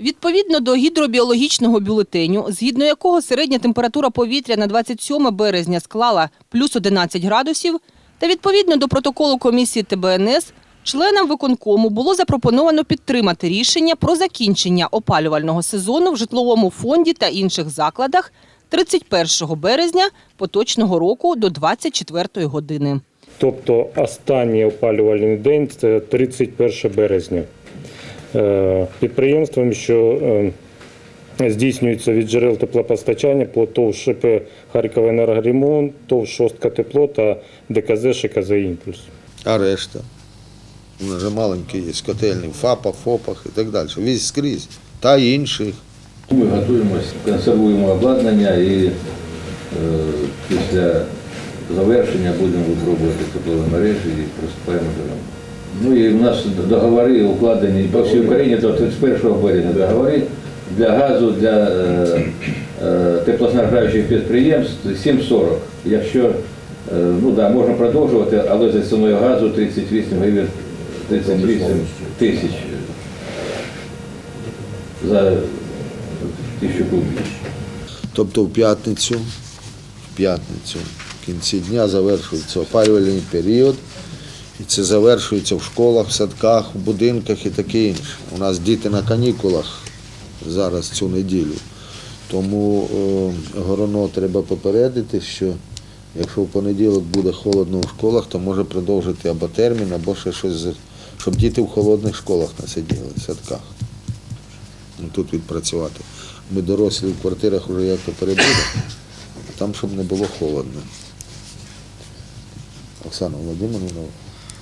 Відповідно до гідробіологічного бюлетеню, згідно якого середня температура повітря на 27 березня склала плюс 11 градусів, та відповідно до протоколу комісії ТБНС, членам виконкому було запропоновано підтримати рішення про закінчення опалювального сезону в житловому фонді та інших закладах 31 березня поточного року до 24 години. Тобто останній опалювальний день це 31 березня. Е, Підприємством, що е, здійснюється від джерел теплопостачання по ТОВ ШП Харківенергоремонт, ТОВ Шостка Тепло та ДКЗ ШКЗ Імпульс. А решта? У нас же маленькі є котельні в ФАПах, ФОПах і так далі. Візь скрізь. Та інших. Ми готуємося, консервуємо обладнання і е, після завершення будемо випробувати теплові мережі і приступаємо до ремонту. Ну і в нас договори укладені по всій Україні до 31 березня договори для газу, для е, е, теплоснабжаючих підприємств 7,40. Якщо е, ну да, можна продовжувати, але за ціною газу 38 гривень 38 тисяч за тисячу кубів. Тобто в п'ятницю, в п'ятницю, в кінці дня завершується опалювальний період. І це завершується в школах, в садках, в будинках і таке інше. У нас діти на канікулах зараз цю неділю. Тому е, гороно треба попередити, що якщо в понеділок буде холодно в школах, то може продовжити або термін, або ще щось, щоб діти в холодних школах не сиділи, в садках. Ну, Тут відпрацювати. Ми дорослі в квартирах вже як то перебудемо, а там, щоб не було холодно. Оксана Володимирівна,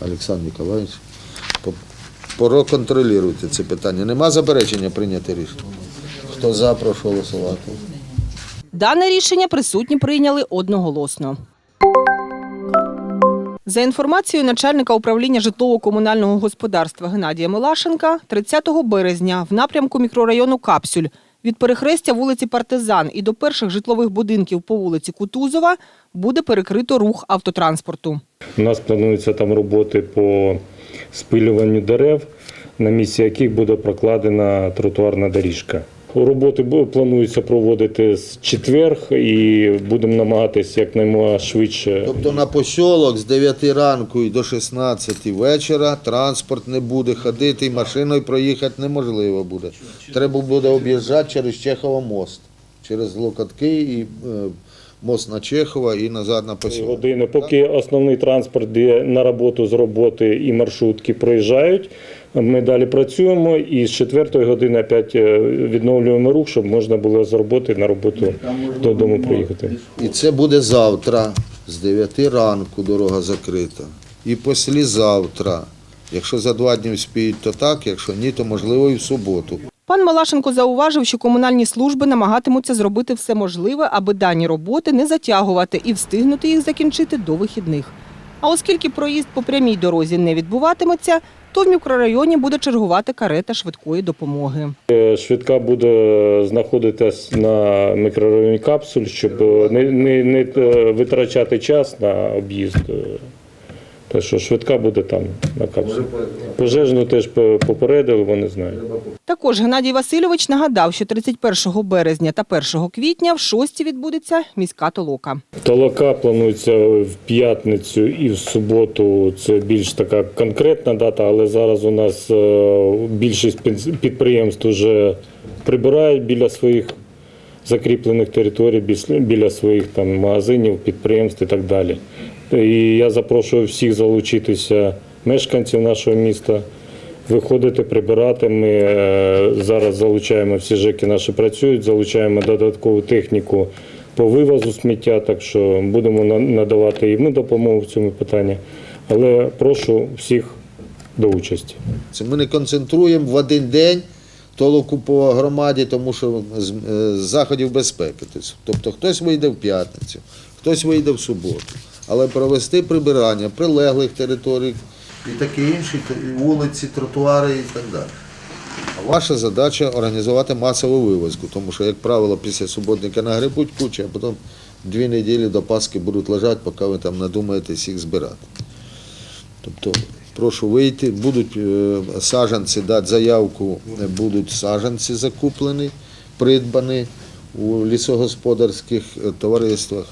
Олександр Ніколаївич, проконтролюйте це питання. Нема заперечення прийняти рішення? Хто за, прошу голосувати. Дане рішення присутні прийняли одноголосно. За інформацією начальника управління житлово-комунального господарства Геннадія Милашенка, 30 березня в напрямку мікрорайону Капсюль від перехрестя вулиці Партизан і до перших житлових будинків по вулиці Кутузова буде перекрито рух автотранспорту. У нас плануються там роботи по спилюванню дерев, на місці яких буде прокладена тротуарна доріжка. Роботи планується проводити з четверг і будемо намагатися якнаймога швидше. Тобто на посілок з 9 ранку і до 16 вечора транспорт не буде ходити і машиною проїхати неможливо буде. Треба буде об'їжджати через Чехова мост, через Локотки і е, мост на Чехова і назад на посілок. години, поки основний транспорт йде на роботу з роботи і маршрутки проїжджають. Ми далі працюємо і з четвертої години опять е, відновлюємо рух, щоб можна було з роботи на роботу додому приїхати. І це буде завтра з 9 ранку дорога закрита. І післязавтра. Якщо за два дні вспіють, то так, якщо ні, то можливо і в суботу. Пан Малашенко зауважив, що комунальні служби намагатимуться зробити все можливе, аби дані роботи не затягувати і встигнути їх закінчити до вихідних. А оскільки проїзд по прямій дорозі не відбуватиметься, то в мікрорайоні буде чергувати карета швидкої допомоги. Е, Швидка буде знаходитись на мікрорайоні капсуль, щоб е, не, не, не е, витрачати час на об'їзд. Так що швидка буде там на капсулі. Пожежну теж по- попередили, вони знають. Також Геннадій Васильович нагадав, що 31 березня та 1 квітня в шості відбудеться міська толока. Толока планується в п'ятницю і в суботу. Це більш така конкретна дата, але зараз у нас е, більшість під- підприємств вже прибирають біля своїх закріплених територій, біля своїх там магазинів, підприємств і так далі. І я запрошую всіх залучитися мешканців нашого міста. Виходити, прибирати. Ми е, зараз залучаємо всі ЖЕКи наші працюють, залучаємо додаткову техніку по вивозу сміття, так що будемо надавати і ми допомогу в цьому питанні. Але прошу всіх до участі. Це ми не концентруємо в один день толоку по громаді, тому що е, з заходів безпеки. Тобто хтось вийде в п'ятницю, хтось вийде в суботу. Але провести прибирання прилеглих територій і такі інші вулиці, тротуари і так далі. Ваша задача організувати масову вивозку, тому що, як правило, після суботника нагребуть кучі, а потім дві неділі до Пасхи будуть лежати, поки ви там надумаєтесь їх збирати. Тобто Прошу вийти. Будуть е, саджанці, дати заявку, е, будуть саджанці закуплені, придбані у лісогосподарських е, товариствах.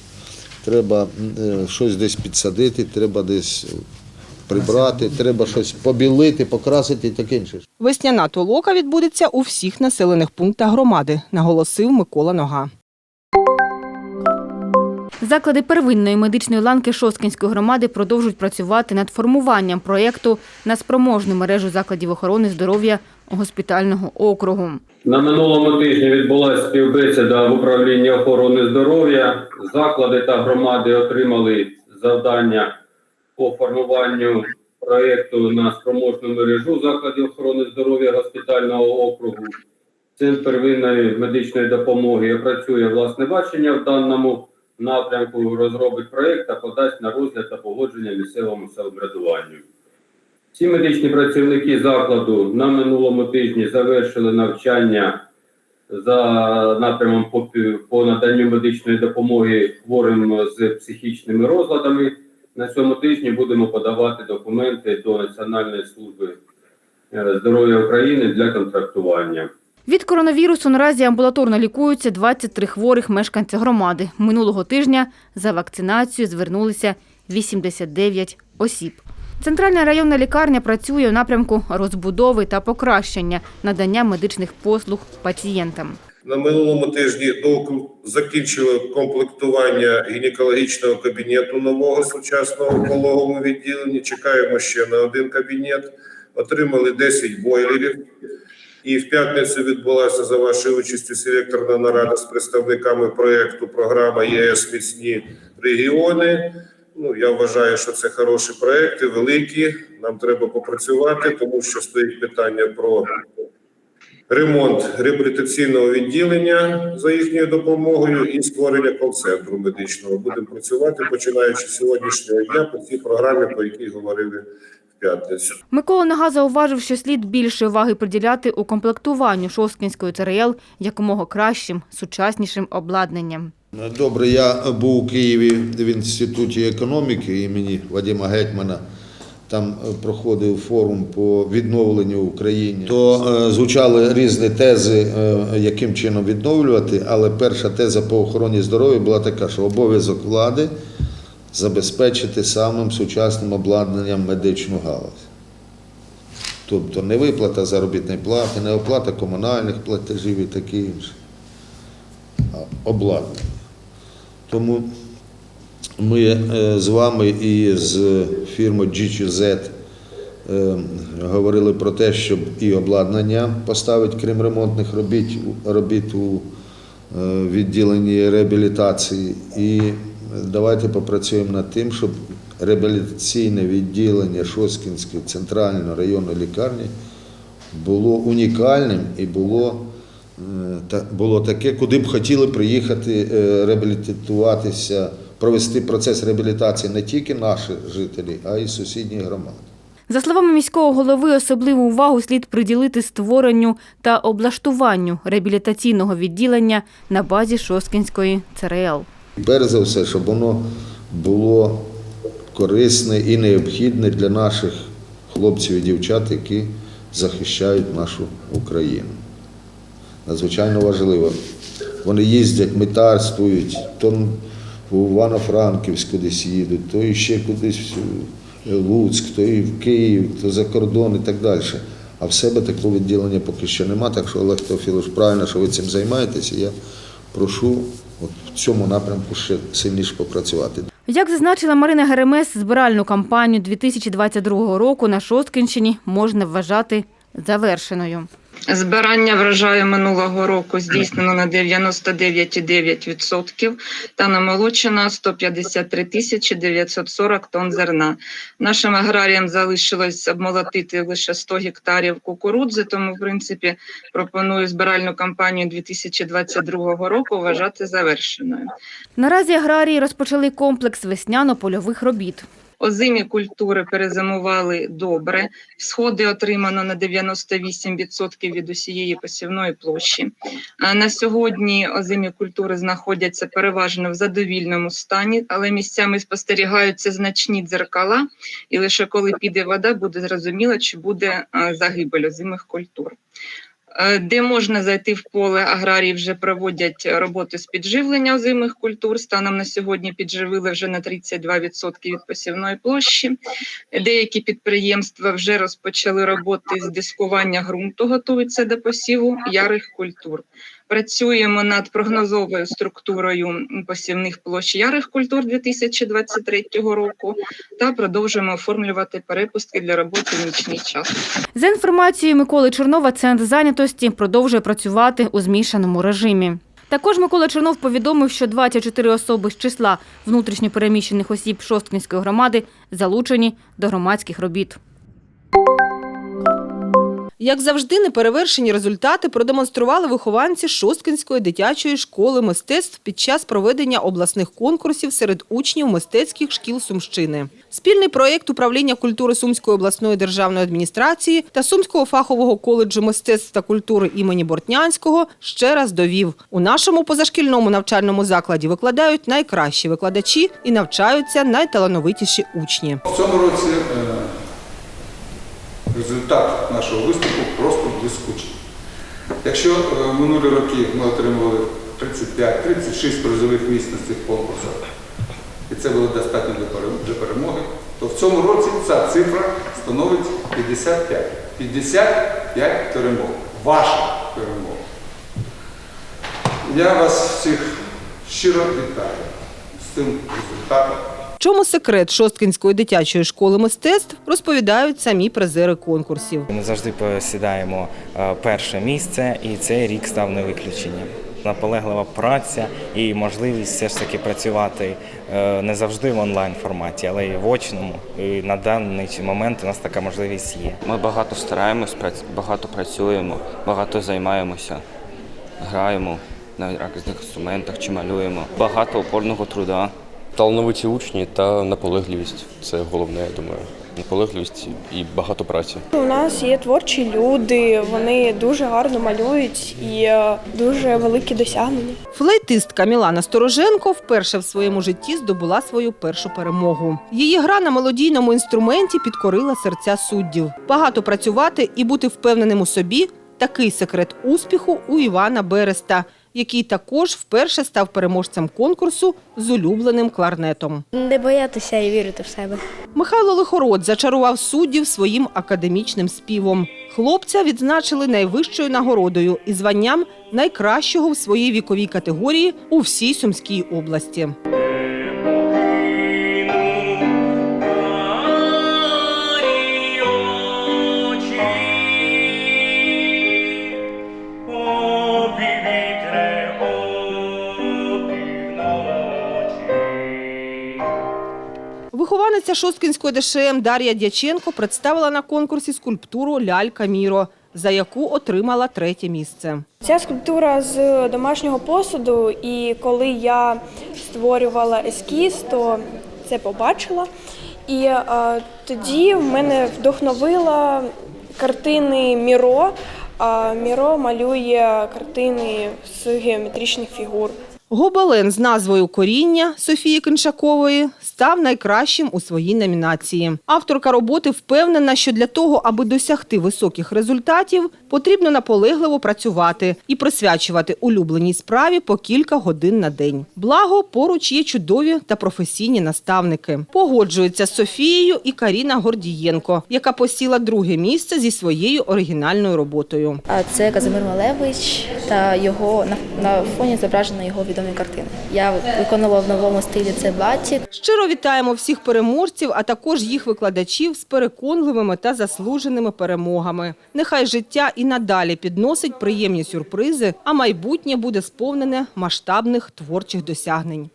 Треба е, щось десь підсадити, треба десь прибрати, треба щось побілити, покрасити і таке інше. Весняна толока відбудеться у всіх населених пунктах громади, наголосив Микола Нога. Заклади первинної медичної ланки Шосткинської громади продовжують працювати над формуванням проєкту на спроможну мережу закладів охорони здоров'я госпітального округу. На минулому тижні відбулася співбесіда в управлінні охорони здоров'я. Заклади та громади отримали завдання по формуванню проєкту на спроможну мережу закладів охорони здоров'я госпітального округу. Центр первинної медичної допомоги опрацює власне бачення в даному напрямку, розробить проєкт та подасть на розгляд та погодження місцевому самоврядуванню. Всі медичні працівники закладу на минулому тижні завершили навчання за напрямом по, по наданню медичної допомоги хворим з психічними розладами. На цьому тижні будемо подавати документи до Національної служби е, здоров'я України для контрактування. Від коронавірусу наразі амбулаторно лікуються 23 хворих мешканця громади. Минулого тижня за вакцинацію звернулися 89 осіб. Центральна районна лікарня працює у напрямку розбудови та покращення надання медичних послуг пацієнтам. На минулому тижні закінчили комплектування гінекологічного кабінету нового сучасного в пологовому відділенні. Чекаємо ще на один кабінет. Отримали 10 бойлерів. І в п'ятницю відбулася за вашою участю селекторна нарада з представниками проєкту програма ЄС Міцні регіони. Ну, я вважаю, що це хороші проекти, великі. Нам треба попрацювати, тому що стоїть питання про ремонт реабілітаційного відділення за їхньою допомогою і створення кол-центру медичного. Будемо працювати починаючи з сьогоднішнього дня по цій програмі, по якій говорили. Микола Нага зауважив, що слід більше уваги приділяти у комплектуванню Шосткінської ЦРЛ якомога кращим, сучаснішим обладнанням. Добре, я був у Києві в інституті економіки імені Вадима Гетьмана. Там е, проходив форум по відновленню в Україні. То е, звучали різні тези, е, яким чином відновлювати, але перша теза по охороні здоров'я була така, що обов'язок влади забезпечити самим сучасним обладнанням медичну галузь. Тобто не виплата заробітної плати, не оплата комунальних платежів і таке інше, а обладнання. Тому ми е, з вами і з фірмою GQZ е, говорили про те, щоб і обладнання поставити, крім ремонтних робіт, робіт у е, відділенні реабілітації. І давайте попрацюємо над тим, щоб реабілітаційне відділення Шоскінської центральної районної лікарні було унікальним і було, було таке, куди б хотіли приїхати е, реабілітуватися, провести процес реабілітації не тільки наші жителі, а й сусідні громади. За словами міського голови, особливу увагу слід приділити створенню та облаштуванню реабілітаційного відділення на базі Шосткінської ЦРЛ. Перш за все, щоб воно було корисне і необхідне для наших хлопців і дівчат, які захищають нашу Україну. Надзвичайно важливо. Вони їздять, митарствують, то в Івано-Франківськ кудись їдуть, то ще кудись в Луцьк, то і в Київ, то за кордон і так далі. А в себе такого відділення поки що нема, так що Олег Теофілович, правильно, що ви цим займаєтеся. Я прошу от в цьому напрямку ще сильніше попрацювати. Як зазначила Марина Геремес, збиральну кампанію 2022 року на Шосткінщині можна вважати завершеною. Збирання врожаю минулого року здійснено на 99,9% та намолочено 153 тисячі 940 тонн зерна. Нашим аграріям залишилось обмолотити лише 100 гектарів кукурудзи, тому, в принципі, пропоную збиральну кампанію 2022 року вважати завершеною. Наразі аграрії розпочали комплекс весняно-польових робіт. Озимі культури перезимували добре. Всходи отримано на 98% від усієї посівної площі. А На сьогодні озимі культури знаходяться переважно в задовільному стані, але місцями спостерігаються значні дзеркала, і лише коли піде вода, буде зрозуміло, чи буде загибель озимих культур. Е, Де можна зайти в поле, аграрії вже проводять роботи з підживлення озимих культур. Станом на сьогодні підживили вже на 32% від посівної площі. Деякі підприємства вже розпочали роботи з дискування ґрунту, готуються до посіву ярих культур. Працюємо над прогнозовою структурою посівних площ ярих культур 2023 року та продовжуємо оформлювати перепустки для роботи в нічний час. За інформацією Миколи Чернова, центр зайнятості продовжує працювати у змішаному режимі. Також Микола Чернов повідомив, що 24 особи з числа внутрішньопереміщених осіб Шосткинської громади залучені до громадських робіт. Як завжди, неперевершені результати продемонстрували вихованці Шосткинської дитячої школи мистецтв під час проведення обласних конкурсів серед учнів мистецьких шкіл Сумщини. Спільний проєкт управління культури Сумської обласної державної адміністрації та Сумського фахового коледжу мистецтв та культури імені Бортнянського ще раз довів. У нашому позашкільному навчальному закладі викладають найкращі викладачі і навчаються найталановитіші учні. В цьому році е, результат нашого виступу просто блискучий. Якщо е, минулі роки ми отримували 35-36 призових місць на цих конкурсах, і це було достатньо для перемоги, то в цьому році ця цифра становить 55. 55 перемог. Ваша перемога. Я вас всіх щиро вітаю з цим результатом. В чому секрет Шосткинської дитячої школи мистецтв розповідають самі призери конкурсів. Ми завжди посідаємо е, перше місце, і цей рік став не виключенням. Наполеглива праця і можливість все ж таки працювати е, не завжди в онлайн форматі, але і в очному. І на даний момент у нас така можливість є. Ми багато стараємось, багато працюємо, багато займаємося, граємо на різних інструментах чи малюємо. Багато опорного труда. Талановиті учні та наполегливість це головне, я думаю. Наполегливість і багато праці. У нас є творчі люди, вони дуже гарно малюють і е, дуже великі досягнення. Флейтистка Мілана Стороженко вперше в своєму житті здобула свою першу перемогу. Її гра на мелодійному інструменті підкорила серця суддів. Багато працювати і бути впевненим у собі такий секрет успіху у Івана Береста, який також вперше став переможцем конкурсу з улюбленим кларнетом. Не боятися і вірити в себе. Михайло Лихород зачарував суддів своїм академічним співом. Хлопця відзначили найвищою нагородою і званням найкращого в своїй віковій категорії у всій Сумській області. Вихованиця Шосткинської ДШМ Дар'я Дяченко представила на конкурсі скульптуру Лялька Міро, за яку отримала третє місце. Ця скульптура з домашнього посуду, і коли я створювала ескіз, то це побачила. І е, тоді в мене вдохновила картини Міро. А Міро малює картини з геометричних фігур. Гобелен з назвою Коріння Софії Киншакової став найкращим у своїй номінації. Авторка роботи впевнена, що для того, аби досягти високих результатів, потрібно наполегливо працювати і присвячувати улюбленій справі по кілька годин на день. Благо, поруч є чудові та професійні наставники. Погоджується з Софією і Каріна Гордієнко, яка посіла друге місце зі своєю оригінальною роботою. А це Казимир Малевич та його на, фоні зображено його відомі картини. Я виконувала в новому стилі це батік. Щиро вітаємо всіх переможців, а також їх викладачів з переконливими та заслуженими перемогами. Нехай життя і надалі підносить приємні сюрпризи, а майбутнє буде сповнене масштабних творчих досягнень.